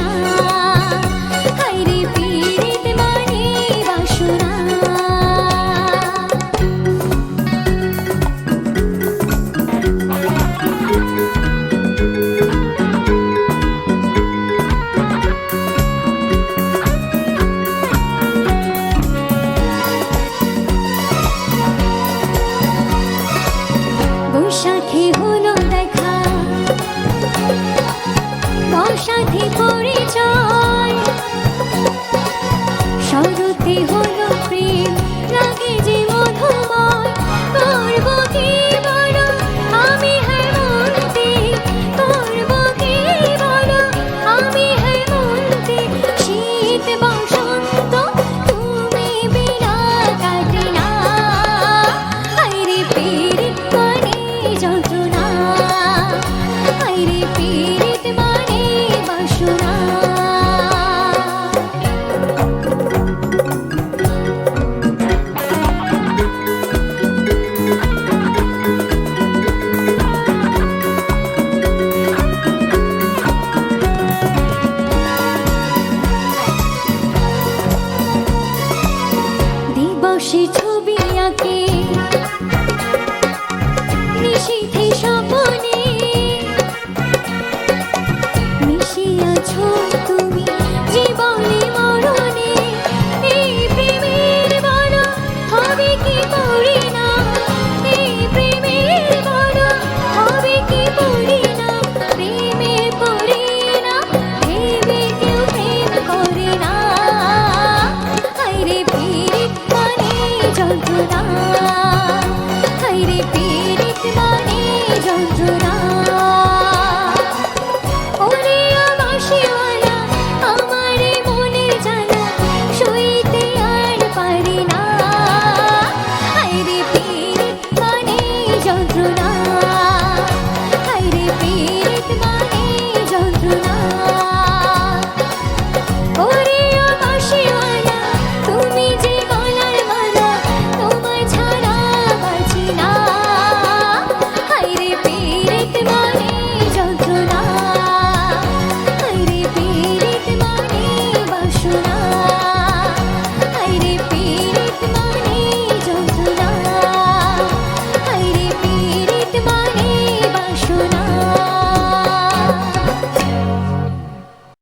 啊 শরতে হলো প্রেম রাগে যে মধুময় পার্বতী খুশি ছবি আঁকি।